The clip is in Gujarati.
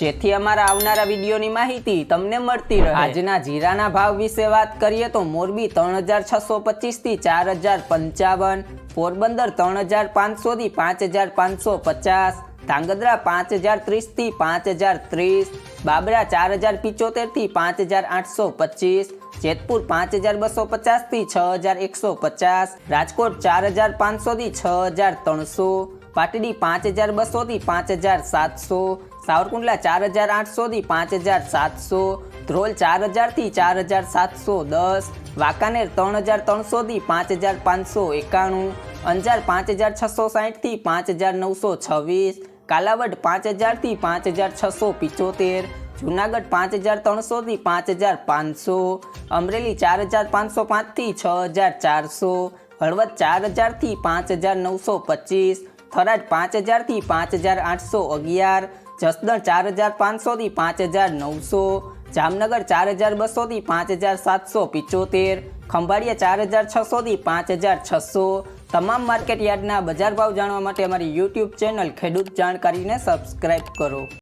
જેથી અમારા આવનારા વિડીયોની માહિતી તમને મળતી રહે. આજના જીરાના ભાવ વિશે વાત કરીએ તો મોરબી ત્રણ હજાર છસો પચીસથી ચાર હજાર પંચાવન, પોરબંદર ત્રણ હજાર પાંચસોથી પાંચ હજાર પાંચસો પચાસ, ધાંગધ્રા પાંચ હજાર ત્રીસથી પાંચ હજાર ત્રીસ, બાબરા ચાર હજાર પિચોતેરથી પાંચ હજાર આઠસો પચીસ, જેતપુર પાંચ હજાર બસો પચાસથી છ હજાર એકસો પચાસ, રાજકોટ ચાર હજાર પાંચસોથી છ હજાર ત્રણસો, પાટડી પાંચ હજાર બસોથી પાંચ હજાર સાતસો સાવરકુંડલા ચાર હજાર આઠસોથી પાંચ હજાર સાતસો, ધ્રોલ ચાર હજારથી ચાર હજાર સાતસો દસ, વાંકાનેર ત્રણ હજાર ત્રણસોથી પાંચ હજાર પાંચસો એકાણું, અંજાર પાંચ હજાર છસો સાહીઠથી પાંચ હજાર નવસો છવ્વીસ, કાલાવડ પાંચ હજારથી પાંચ હજાર છસો પિચોતેર, જુનાગઢ પાંચ હજાર ત્રણસોથી પાંચ હજાર પાંચસો, અમરેલી ચાર હજાર પાંચસો પાંચથી છ હજાર ચારસો, હળવદ ચાર હજારથી પાંચ હજાર નવસો પચીસ થરાદ પાંચ હજારથી પાંચ હજાર આઠસો અગિયાર, જસદણ ચાર હજાર પાંચસોથી પાંચ હજાર નવસો, જામનગર ચાર હજાર બસોથી પાંચ હજાર સાતસો પિચોતેર, ખંભાળિયા ચાર હજાર છસોથી પાંચ હજાર છસો, તમામ માર્કેટ યાર્ડના બજાર ભાવ જાણવા માટે અમારી યુટ્યુબ ચેનલ ખેડૂત જાણકારીને સબસ્ક્રાઇબ કરો.